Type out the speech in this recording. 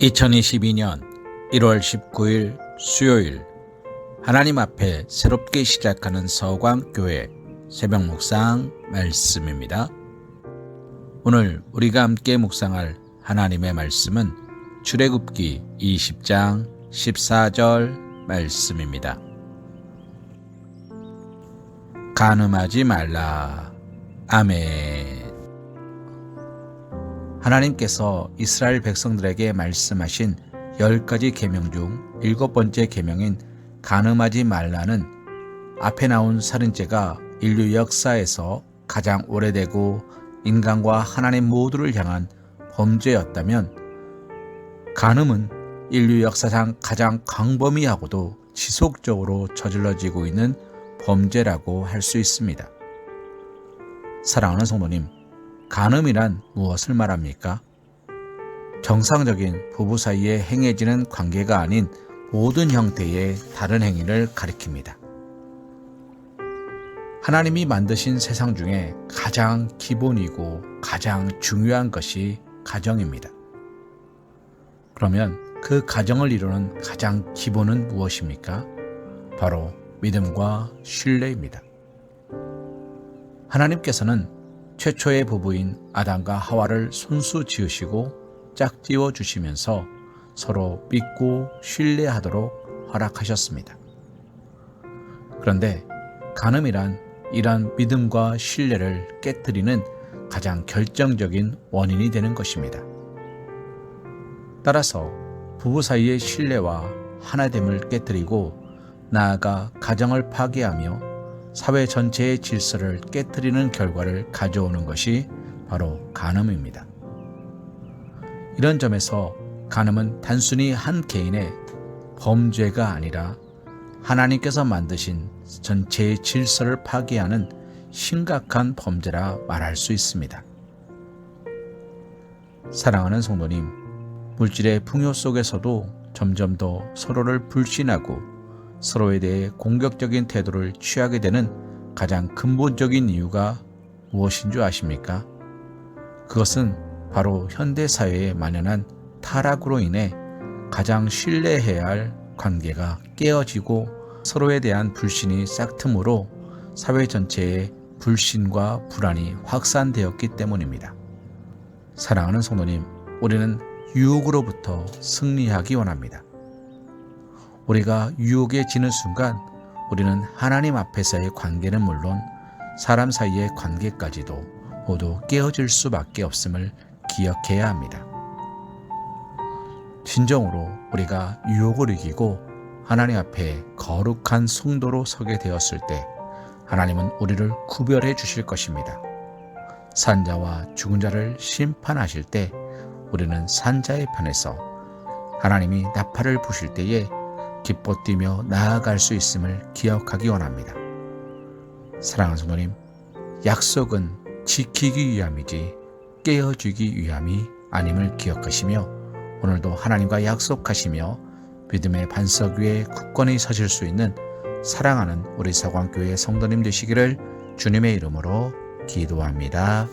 2022년 1월 19일 수요일 하나님 앞에 새롭게 시작하는 서광교회 새벽 묵상 말씀입니다. 오늘 우리가 함께 묵상할 하나님의 말씀은 출애굽기 20장 14절 말씀입니다. 간음하지 말라. 아멘. 하나님께서 이스라엘 백성들에게 말씀하신 열 가지 계명 중 일곱 번째 계명인 간음하지 말라는 앞에 나온 살인죄가 인류 역사에서 가장 오래되고 인간과 하나님 모두를 향한 범죄였다면 간음은 인류 역사상 가장 광범위하고도 지속적으로 저질러지고 있는 범죄라고 할 수 있습니다. 사랑하는 성도님, 간음이란 무엇을 말합니까? 정상적인 부부 사이에 행해지는 관계가 아닌 모든 형태의 다른 행위를 가리킵니다. 하나님이 만드신 세상 중에 가장 기본이고 가장 중요한 것이 가정입니다. 그러면 그 가정을 이루는 가장 기본은 무엇입니까? 바로 믿음과 신뢰입니다. 하나님께서는 최초의 부부인 아담과 하와를 손수 지으시고 짝지어 주시면서 서로 믿고 신뢰하도록 허락하셨습니다. 그런데 간음이란 이러한 믿음과 신뢰를 깨뜨리는 가장 결정적인 원인이 되는 것입니다. 따라서 부부 사이의 신뢰와 하나됨을 깨뜨리고 나아가 가정을 파괴하며 사회 전체의 질서를 깨뜨리는 결과를 가져오는 것이 바로 간음입니다. 이런 점에서 간음은 단순히 한 개인의 범죄가 아니라 하나님께서 만드신 전체의 질서를 파괴하는 심각한 범죄라 말할 수 있습니다. 사랑하는 성도님, 물질의 풍요 속에서도 점점 더 서로를 불신하고 서로에 대해 공격적인 태도를 취하게 되는 가장 근본적인 이유가 무엇인 줄 아십니까? 그것은 바로 현대 사회에 만연한 타락으로 인해 가장 신뢰해야 할 관계가 깨어지고 서로에 대한 불신이 싹틈으로 사회 전체에 불신과 불안이 확산되었기 때문입니다. 사랑하는 성도님, 우리는 유혹으로부터 승리하기 원합니다. 우리가 유혹에 지는 순간 우리는 하나님 앞에서의 관계는 물론 사람 사이의 관계까지도 모두 깨어질 수밖에 없음을 기억해야 합니다. 진정으로 우리가 유혹을 이기고 하나님 앞에 거룩한 성도로 서게 되었을 때 하나님은 우리를 구별해 주실 것입니다. 산자와 죽은 자를 심판하실 때 우리는 산자의 편에서 하나님이 나팔을 부실 때에 기뻐 뛰며 나아갈 수 있음을 기억하기 원합니다. 사랑하는 성도님, 약속은 지키기 위함이지 깨어주기 위함이 아님을 기억하시며 오늘도 하나님과 약속하시며 믿음의 반석 위에 굳건히 서실 수 있는 사랑하는 우리 사광교회 성도님 되시기를 주님의 이름으로 기도합니다.